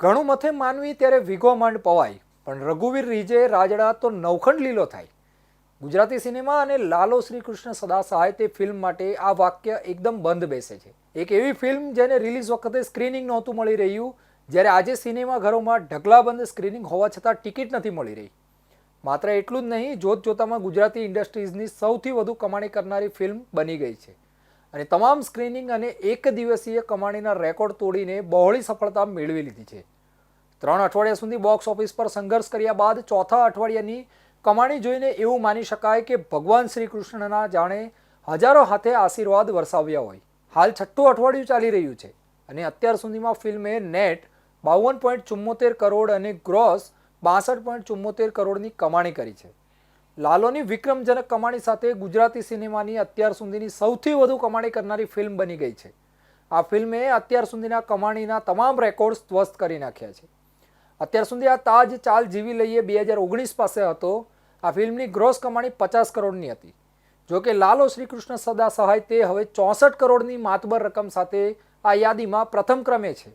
ઘણું મથે માનવી ત્યારે વિગો માંડ પવાય, પણ રઘુવીર રીજે રાજડા તો નવખંડ લીલો થાય. ગુજરાતી સિનેમા અને લાલો શ્રી કૃષ્ણ સદા સહાય તે ફિલ્મ માટે આ વાક્ય એકદમ બંધ બેસે છે. એક એવી ફિલ્મ જેને રિલીઝ વખતે સ્ક્રીનિંગ નહોતું મળી રહ્યું, જ્યારે આજે સિનેમાઘરોમાં ઢગલાબંધ સ્ક્રીનિંગ હોવા છતાં ટિકિટ નથી મળી રહી. માત્ર એટલું જ નહીં જોત જોતામાં ગુજરાતી ઇન્ડસ્ટ્રીઝની સૌથી વધુ કમાણી કરનારી ફિલ્મ બની ગઈ છે. અને તમામ સ્ક્રીનિંગ અને એક દિવસીય કમાણીના રેકોર્ડ તોડીને બહોળી સફળતા મેળવી લીધી છે. ત્રણ અઠવાડિયા સુધી બોક્સ ઓફિસ પર સંઘર્ષ કર્યા બાદ ચોથા અઠવાડિયાની કમાણી જોઈને એવું માની શકાય કે ભગવાન શ્રી કૃષ્ણના જાણે હજારો હાથે આશીર્વાદ વરસાવ્યા હોય. હાલ છઠ્ઠું અઠવાડિયું ચાલી રહ્યું છે અને અત્યાર સુધીમાં ફિલ્મે નેટ બાવન પોઈન્ટ ચુમ્મોતેર કરોડ અને ગ્રોસ બાસઠ પોઈન્ટ ચુમ્મોતેર કરોડની કમાણી કરી છે. લાલોની વિક્રમજનક કમાણી સાથે ગુજરાતી સિનેમાની અત્યાર સુધીની સૌથી વધુ કમાણી કરનારી ફિલ્મ બની ગઈ છે. આ ફિલ્મે અત્યાર સુધીના કમાણીના તમામ રેકોર્ડ્સ ધ્વસ્ત કરી નાખ્યા છે. અત્યાર સુધી આ તાજ ચાલ જીવી લઈએ બે હજાર ઓગણીસ પાસે હતો. આ ફિલ્મની ગ્રોસ કમાણી પચાસ કરોડની હતી. જો કે લાલો શ્રીકૃષ્ણ સદા સહાય તે હવે ચોસઠ કરોડની માતબર રકમ સાથે આ યાદીમાં પ્રથમ ક્રમે છે.